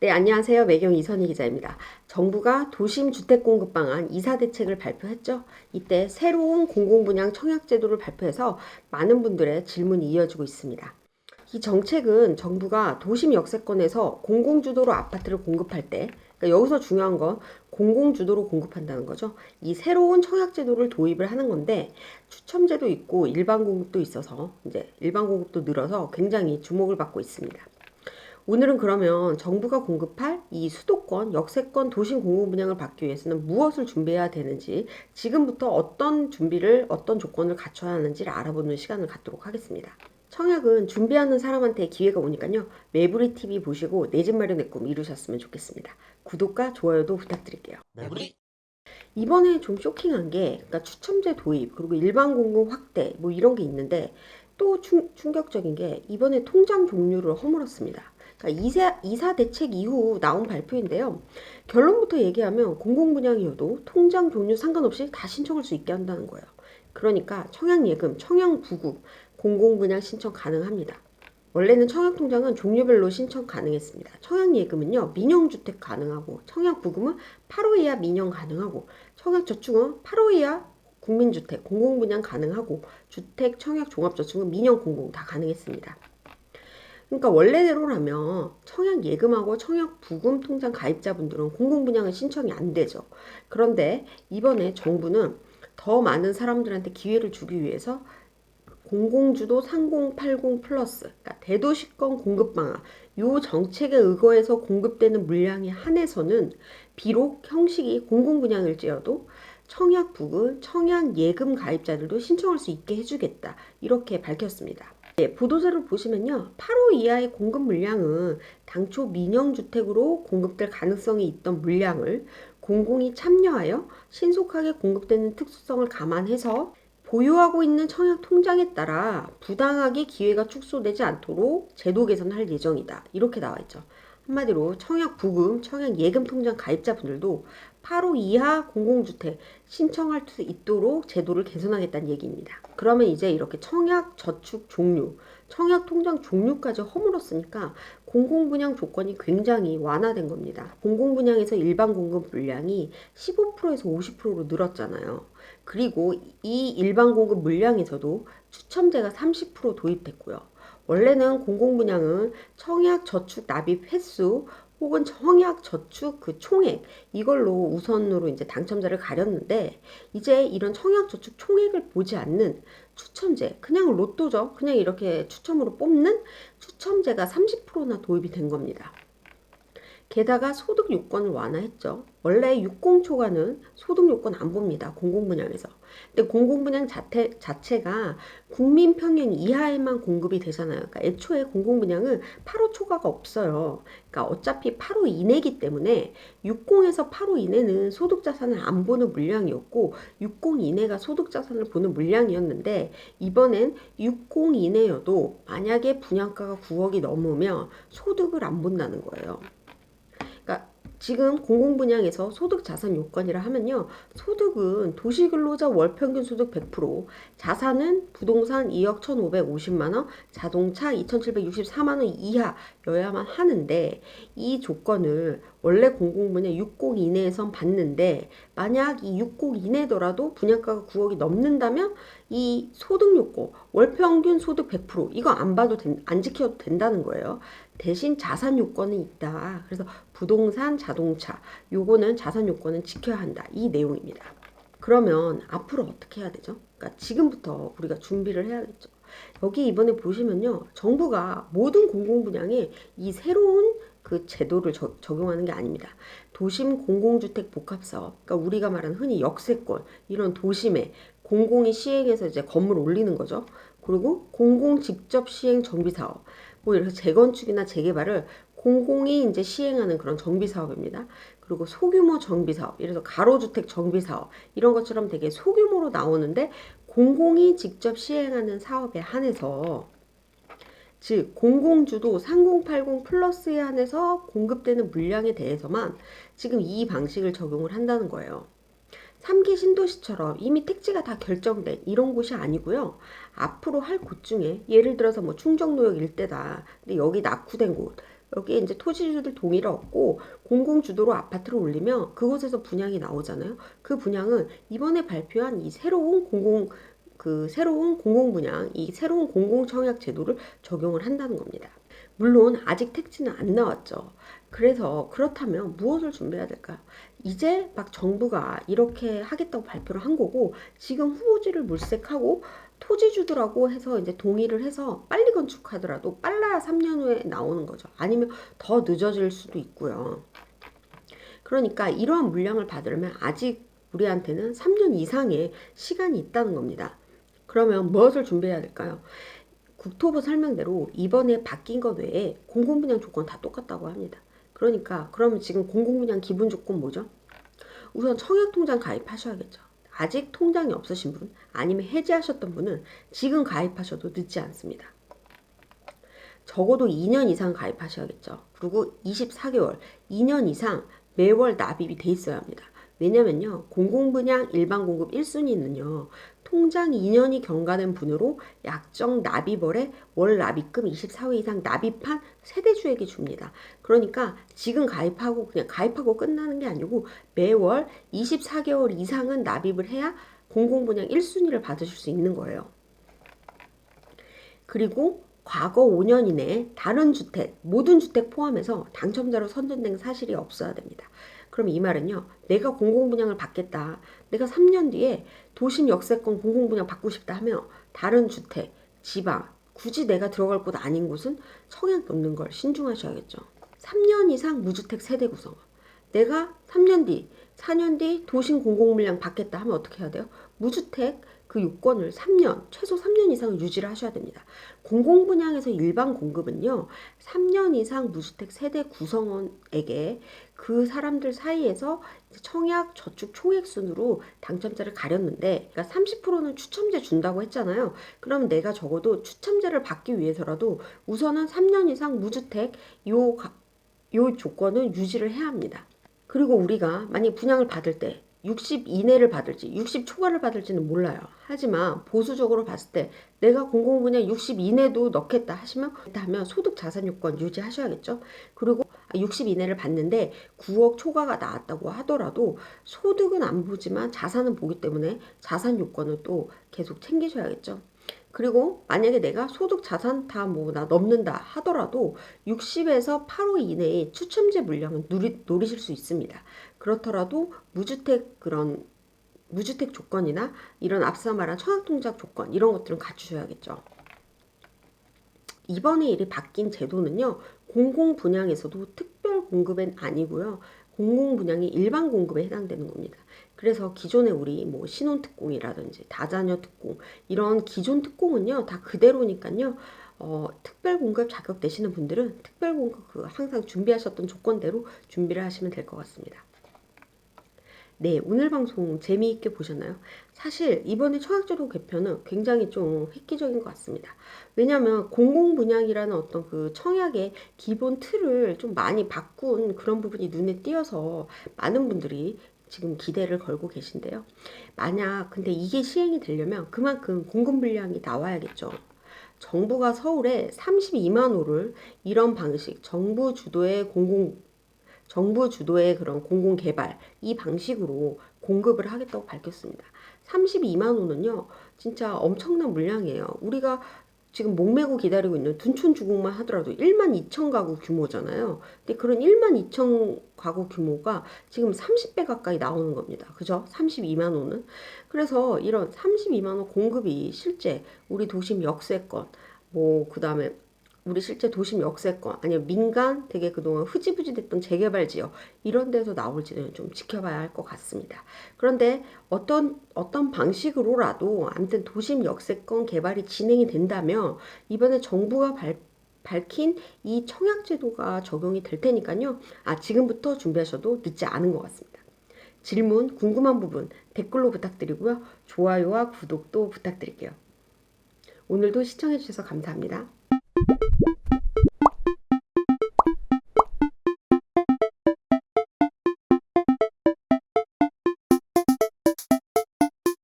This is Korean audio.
네, 안녕하세요. 매경 이선희 기자입니다. 정부가 도심 주택 공급 방안 이사 대책을 발표했죠. 이때 새로운 공공분양 청약 제도를 발표해서 많은 분들의 질문이 이어지고 있습니다. 이 정책은 정부가 도심 역세권에서 공공주도로 아파트를 공급할 때, 그러니까 여기서 중요한 건 공공주도로 공급한다는 거죠. 이 새로운 청약 제도를 도입을 하는 건데 추첨제도 있고 일반 공급도 있어서 이제 일반 공급도 늘어서 굉장히 주목을 받고 있습니다. 오늘은 그러면 정부가 공급할 이 수도권, 역세권 도심 공공 분양을 받기 위해서는 무엇을 준비해야 되는지 지금부터 어떤 준비를 어떤 조건을 갖춰야 하는지를 알아보는 시간을 갖도록 하겠습니다. 청약은 준비하는 사람한테 기회가 오니까요. 매부리 TV 보시고 내 집 마련의 꿈 이루셨으면 좋겠습니다. 구독과 좋아요도 부탁드릴게요. 매부리 이번에 좀 쇼킹한 게 그러니까 추첨제 도입 그리고 일반 공급 확대 뭐 이런 게 있는데 또 충, 충격적인 게 이번에 통장 종류를 허물었습니다. 그러니까 이사, 이사 대책 이후 나온 발표인데요. 결론부터 얘기하면 공공분양이어도 통장 종류 상관없이 다 신청할 수 있게 한다는 거예요. 그러니까 청약예금, 청약부급, 공공분양 신청 가능합니다. 원래는 청약통장은 종류별로 신청 가능했습니다. 청약예금은요, 민영주택 가능하고, 청약부금은 8호 이하 민영 가능하고, 청약저축은 8호 이하 국민주택, 공공분양 가능하고, 주택, 청약, 종합저축은 민영, 공공 다 가능했습니다. 그러니까 원래대로라면 청약 예금하고 청약 부금 통장 가입자분들은 공공분양은 신청이 안 되죠. 그런데 이번에 정부는 더 많은 사람들한테 기회를 주기 위해서 공공주도 3080 플러스, 그러니까 대도시권 공급 방안, 요 정책에 의거해서 공급되는 물량에 한해서는 비록 형식이 공공분양일지라도 청약 부금, 청약 예금 가입자들도 신청할 수 있게 해주겠다. 이렇게 밝혔습니다. 네, 보도자를 보시면요. 8호 이하의 공급 물량은 당초 민영주택으로 공급될 가능성이 있던 물량을 공공이 참여하여 신속하게 공급되는 특수성을 감안해서 보유하고 있는 청약 통장에 따라 부당하게 기회가 축소되지 않도록 제도 개선할 예정이다. 이렇게 나와 있죠. 한마디로 청약 부금, 청약 예금 통장 가입자분들도 8호 이하 공공주택 신청할 수 있도록 제도를 개선하겠다는 얘기입니다. 그러면 이제 이렇게 청약 저축 종류, 청약 통장 종류까지 허물었으니까 공공분양 조건이 굉장히 완화된 겁니다. 공공분양에서 일반 공급 물량이 15%에서 50%로 늘었잖아요. 그리고 이 일반 공급 물량에서도 추첨제가 30% 도입됐고요. 원래는 공공분양은 청약 저축 납입 횟수 혹은 청약 저축 그 총액 이걸로 우선으로 이제 당첨자를 가렸는데 이제 이런 청약 저축 총액을 보지 않는 추첨제 그냥 로또죠 그냥 이렇게 추첨으로 뽑는 추첨제가 30%나 도입이 된 겁니다. 게다가 소득 요건을 완화했죠. 원래 60초과는 소득 요건 안 봅니다. 공공분양에서. 근데 공공분양 자체, 자체가 국민 평균 이하에만 공급이 되잖아요. 그러니까 애초에 공공분양은 8호 초과가 없어요. 그러니까 어차피 8호 이내기 때문에 60에서 8호 이내는 소득 자산을 안 보는 물량이었고 60 이내가 소득 자산을 보는 물량이었는데 이번엔 60 이내여도 만약에 분양가가 9억이 넘으면 소득을 안 본다는 거예요. 지금 공공분양에서 소득 자산 요건이라 하면요. 소득은 도시근로자 월평균 소득 100%, 자산은 부동산 2억 1,550만 원, 자동차 2,764만 원 이하여야만 하는데 이 조건을 원래 공공분양 60 이내에선 받는데 만약 이60 이내더라도 분양가가 9억이 넘는다면 이 소득 요건 월평균 소득 100% 이거 안 봐도 된, 안 지켜도 된다는 거예요. 대신 자산 요건은 있다. 그래서 부동산, 자동차 요거는 자산 요건은 지켜야 한다. 이 내용입니다. 그러면 앞으로 어떻게 해야 되죠? 그러니까 지금부터 우리가 준비를 해야겠죠. 여기 이번에 보시면요. 정부가 모든 공공분양에 이 새로운 그 제도를 저- 적용하는 게 아닙니다. 도심 공공주택 복합사업, 그러니까 우리가 말하는 흔히 역세권 이런 도심에 공공이 시행해서 이제 건물 올리는 거죠. 그리고 공공 직접 시행 정비 사업, 뭐 이렇게 재건축이나 재개발을 공공이 이제 시행하는 그런 정비 사업입니다. 그리고 소규모 정비 사업, 들어 가로주택 정비 사업 이런 것처럼 되게 소규모로 나오는데 공공이 직접 시행하는 사업에 한해서 즉 공공주도 3080 플러스에 한해서 공급되는 물량에 대해서만 지금 이 방식을 적용을 한다는 거예요. 3기 신도시처럼 이미 택지가 다 결정된 이런 곳이 아니고요. 앞으로 할 곳 중에 예를 들어서 뭐 충정로역 일대다. 근데 여기 낙후된 곳. 여기에 이제 토지주들 동의를 얻고 공공주도로 아파트를 올리면 그곳에서 분양이 나오잖아요. 그 분양은 이번에 발표한 이 새로운 공공 그 새로운 공공분양, 이 새로운 공공 청약 제도를 적용을 한다는 겁니다. 물론 아직 택지는 안 나왔죠. 그래서 그렇다면 무엇을 준비해야 될까요? 이제 막 정부가 이렇게 하겠다고 발표를 한 거고 지금 후보지를 물색하고 토지주들하고 해서 이제 동의를 해서 빨리 건축하더라도 빨라야 3년 후에 나오는 거죠. 아니면 더 늦어질 수도 있고요. 그러니까 이러한 물량을 받으려면 아직 우리한테는 3년 이상의 시간이 있다는 겁니다. 그러면 무엇을 준비해야 될까요? 국토부 설명대로 이번에 바뀐 것 외에 공공분양 조건 다 똑같다고 합니다. 그러니까 그러면 지금 공공분양 기본 조건 뭐죠? 우선 청약통장 가입하셔야겠죠. 아직 통장이 없으신 분 아니면 해지하셨던 분은 지금 가입하셔도 늦지 않습니다. 적어도 2년 이상 가입하셔야겠죠. 그리고 24개월, 2년 이상 매월 납입이 돼 있어야 합니다. 왜냐면요, 공공분양 일반 공급 1순위는요, 통장 2년이 경과된 분으로 약정 납입월에 월 납입금 24회 이상 납입한 세대주에게 줍니다. 그러니까 지금 가입하고 그냥 가입하고 끝나는 게 아니고 매월 24개월 이상은 납입을 해야 공공분양 1순위를 받으실 수 있는 거예요. 그리고 과거 5년 이내에 다른 주택, 모든 주택 포함해서 당첨자로 선정된 사실이 없어야 됩니다. 그럼 이 말은요, 내가 공공분양을 받겠다. 내가 3년 뒤에 도심 역세권 공공분양 받고 싶다 하면 다른 주택, 지방, 굳이 내가 들어갈 곳 아닌 곳은 청약 넣는 걸 신중하셔야겠죠. 3년 이상 무주택 세대 구성. 내가 3년 뒤, 4년 뒤 도심 공공물량 받겠다 하면 어떻게 해야 돼요? 무주택 그 요건을 3년, 최소 3년 이상 유지를 하셔야 됩니다. 공공분양에서 일반 공급은요, 3년 이상 무주택 세대 구성원에게 그 사람들 사이에서 청약 저축 총액 순으로 당첨자를 가렸는데, 그러니까 30%는 추첨제 준다고 했잖아요. 그럼 내가 적어도 추첨제를 받기 위해서라도 우선은 3년 이상 무주택 요, 가- 요 조건을 유지를 해야 합니다. 그리고 우리가 만약 분양을 받을 때 60 이내를 받을지 60 초과를 받을지는 몰라요. 하지만 보수적으로 봤을 때 내가 공공분야 60 이내도 넣겠다 하시면 하면 소득 자산 요건 유지하셔야겠죠. 그리고 60 이내를 받는데 9억 초과가 나왔다고 하더라도 소득은 안 보지만 자산은 보기 때문에 자산 요건을 또 계속 챙기셔야겠죠. 그리고 만약에 내가 소득 자산 다 뭐 나 넘는다 하더라도 60에서 8호 이내에 추첨제 물량은 누리, 노리실 수 있습니다. 그렇더라도 무주택 그런 무주택 조건이나 이런 앞서 말한 청약통장 조건 이런 것들은 갖추셔야겠죠. 이번에 일이 바뀐 제도는요. 공공 분양에서도 특별 공급은 아니고요. 공공 분양이 일반 공급에 해당되는 겁니다. 그래서 기존에 우리 뭐 신혼 특공이라든지 다자녀 특공 이런 기존 특공은요 다 그대로니까요. 어, 특별 공급 자격 되시는 분들은 특별 공급 그 항상 준비하셨던 조건대로 준비를 하시면 될 것 같습니다. 네, 오늘 방송 재미있게 보셨나요? 사실 이번에 청약제도 개편은 굉장히 좀 획기적인 것 같습니다. 왜냐하면 공공분양이라는 어떤 그 청약의 기본 틀을 좀 많이 바꾼 그런 부분이 눈에 띄어서 많은 분들이 지금 기대를 걸고 계신데요. 만약 근데 이게 시행이 되려면 그만큼 공급 물량이 나와야겠죠. 정부가 서울에 32만 호를 이런 방식 정부 주도의 공공 정부 주도의 그런 공공 개발 이 방식으로 공급을 하겠다고 밝혔습니다. 32만 호는요, 진짜 엄청난 물량이에요. 우리가 지금 목매고 기다리고 있는 둔촌 주공만 하더라도 1만 2천 가구 규모잖아요. 근데 그런 1만 2천 가구 규모가 지금 30배 가까이 나오는 겁니다. 그죠? 32만 호는. 그래서 이런 32만 호 공급이 실제 우리 도심 역세권, 뭐, 그 다음에 우리 실제 도심 역세권 아니면 민간 되게 그동안 흐지부지 됐던 재개발 지역 이런 데서 나올지는 좀 지켜봐야 할 것 같습니다. 그런데 어떤 어떤 방식으로라도 아무튼 도심 역세권 개발이 진행이 된다면 이번에 정부가 발 밝힌 이 청약 제도가 적용이 될 테니까요. 아, 지금부터 준비하셔도 늦지 않은 것 같습니다. 질문, 궁금한 부분 댓글로 부탁드리고요. 좋아요와 구독도 부탁드릴게요. 오늘도 시청해주셔서 감사합니다.